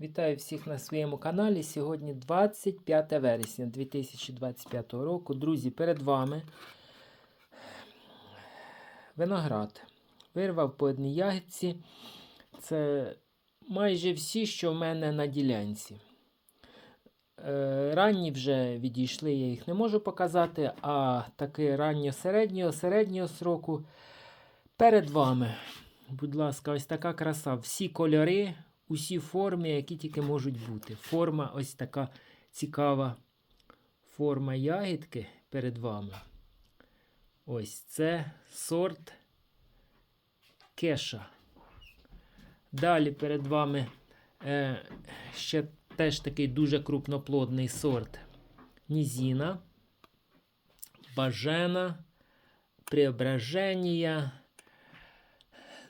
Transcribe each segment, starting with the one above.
Вітаю всіх на своєму каналі. Сьогодні 25 вересня 2025 року. Друзі, перед вами виноград. Вирвав по одній ягідці. Це майже всі, що в мене на ділянці. Е, Ранні вже відійшли, я їх не можу показати, а таки ранньо-середнього, середнього сроку перед вами. Будь ласка, ось така краса. Всі кольори, усі форми, які тільки можуть бути. Форма ось така цікава форма ягідки перед вами. Ось це сорт кеша. Далі перед вами е, ще теж такий дуже крупноплодний сорт Нізіна, Бажена, Преображення.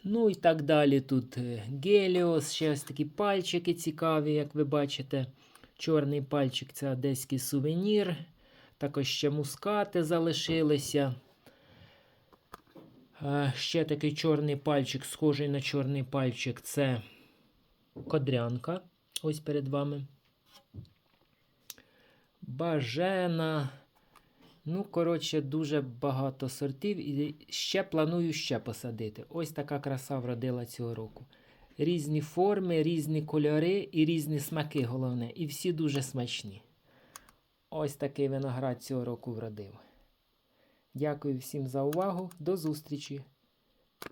Ну і так далі. Тут е, Геліос, ще ось такі пальчики цікаві, як ви бачите. Чорний пальчик це одеський сувенір. Також ще мускати залишилися. Е, Ще такий чорний пальчик, схожий на чорний пальчик, це кодрянка. Ось перед вами. Бажена. Ну, коротше, дуже багато сортів і ще планую ще посадити. Ось така краса вродила цього року. Різні форми, різні кольори і різні смаки, головне. І всі дуже смачні. Ось такий виноград цього року вродив. Дякую всім за увагу. До зустрічі!